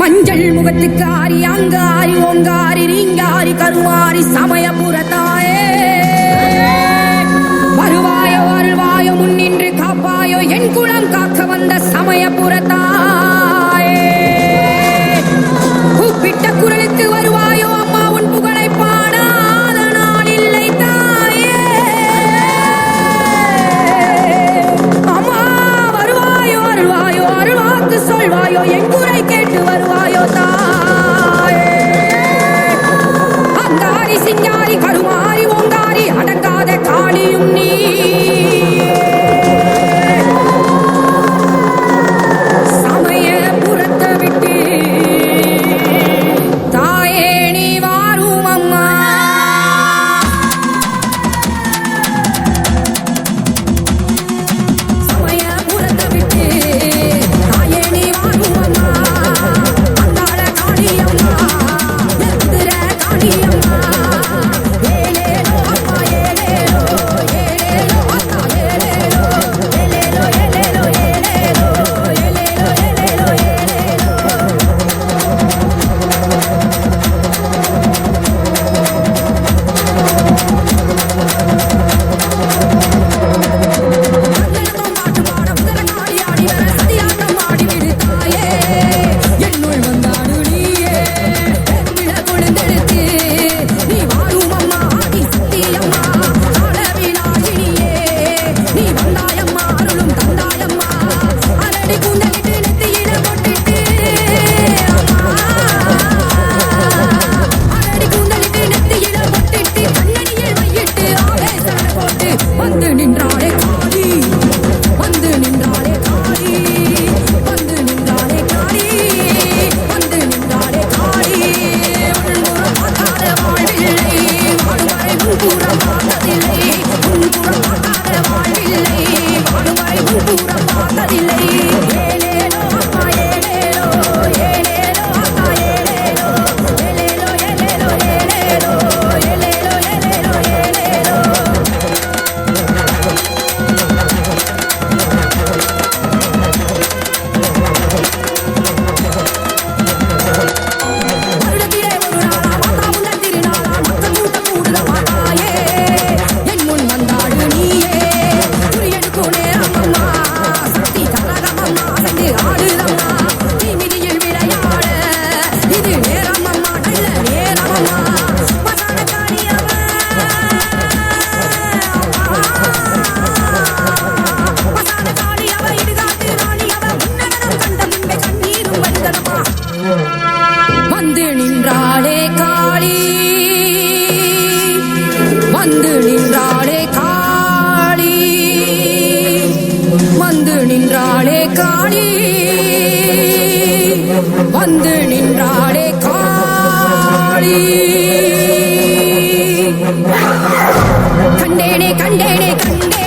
மஞ்சள் முகத்துக்கு ஆரி அங்காரி ஓங்காரி நீங்காரி Karumari சமயபுரத்தாயே. love. Basta, வந்து நின்றாளே காளி. வந்து நின்றாளே காளி. வந்து நின்றாளே காளி. கண்டேனே கண்டேனே கண்டே